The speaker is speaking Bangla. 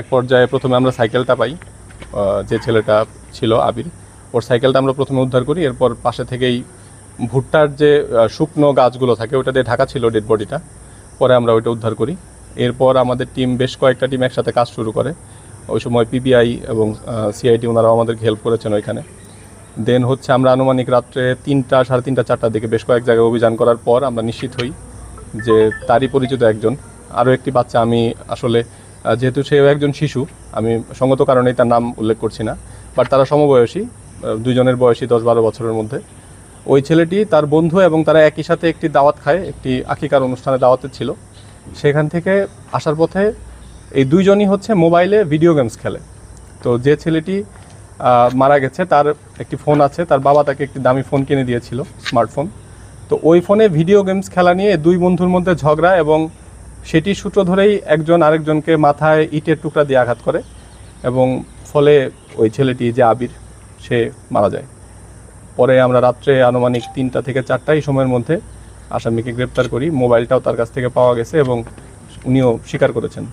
এক পর্যায়ে প্রথমে আমরা সাইকেলটা পাই যে ছেলেটা ছিল আবির। ওর সাইকেলটা আমরা প্রথমে উদ্ধার করি, এরপর পাশে থেকেই ভুট্টার যে শুকনো গাছগুলো থাকে ওটা দিয়ে ঢাকা ছিল ডেড বডিটা পরে আমরা ওইটা উদ্ধার করি। এরপর আমাদের টিম বেশ কয়েকটা টিম একসাথে কাজ শুরু করে। ওই সময় পিবিআই এবং সিআইটি ওনারাও আমাদেরকে হেল্প করেছেন ওইখানে। দেন হচ্ছে আমরা আনুমানিক রাত্রে তিনটা, সাড়ে তিনটা, চারটার দিকে বেশ কয়েক জায়গায় অভিযান করার পর আমরা নিশ্চিত হই যে তারই পরিচিত একজন। আরও একটি বাচ্চা আমি আসলে যেহেতু সেও একজন শিশু, আমি সঙ্গত কারণেই তার নাম উল্লেখ করছি না বাট তারা সমবয়সী দুজনের বয়সী দশ বারো বছরের মধ্যে। ওই ছেলেটি তার বন্ধু এবং তারা একই সাথে একটি দাওয়াত খায়, একটি আকিকার অনুষ্ঠানে দাওয়াতে ছিল। সেখান থেকে আসার পথে এই দুইজনই হচ্ছে মোবাইলে ভিডিও গেমস খেলে। তো যে ছেলেটি মারা গেছে, তার একটি ফোন আছে, তার বাবা তাকে একটি দামি ফোন কিনে দিয়েছিল স্মার্টফোন তো ওই ফোনে ভিডিও গেমস খেলা নিয়ে দুই বন্ধুর মধ্যে ঝগড়া এবং সেটির সূত্র ধরেই একজন আরেকজনকে মাথায় ইটের টুকরা দিয়ে আঘাত করে এবং ফলে ওই ছেলেটি যে আবির, সে মারা যায়। পরে আমরা রাত্রে আনুমানিক তিনটা থেকে চারটা এই সময়ের মধ্যে আসামিকে গ্রেপ্তার করি। মোবাইলটাও তার কাছ থেকে পাওয়া গেছে এবং উনিও স্বীকার করেছেন।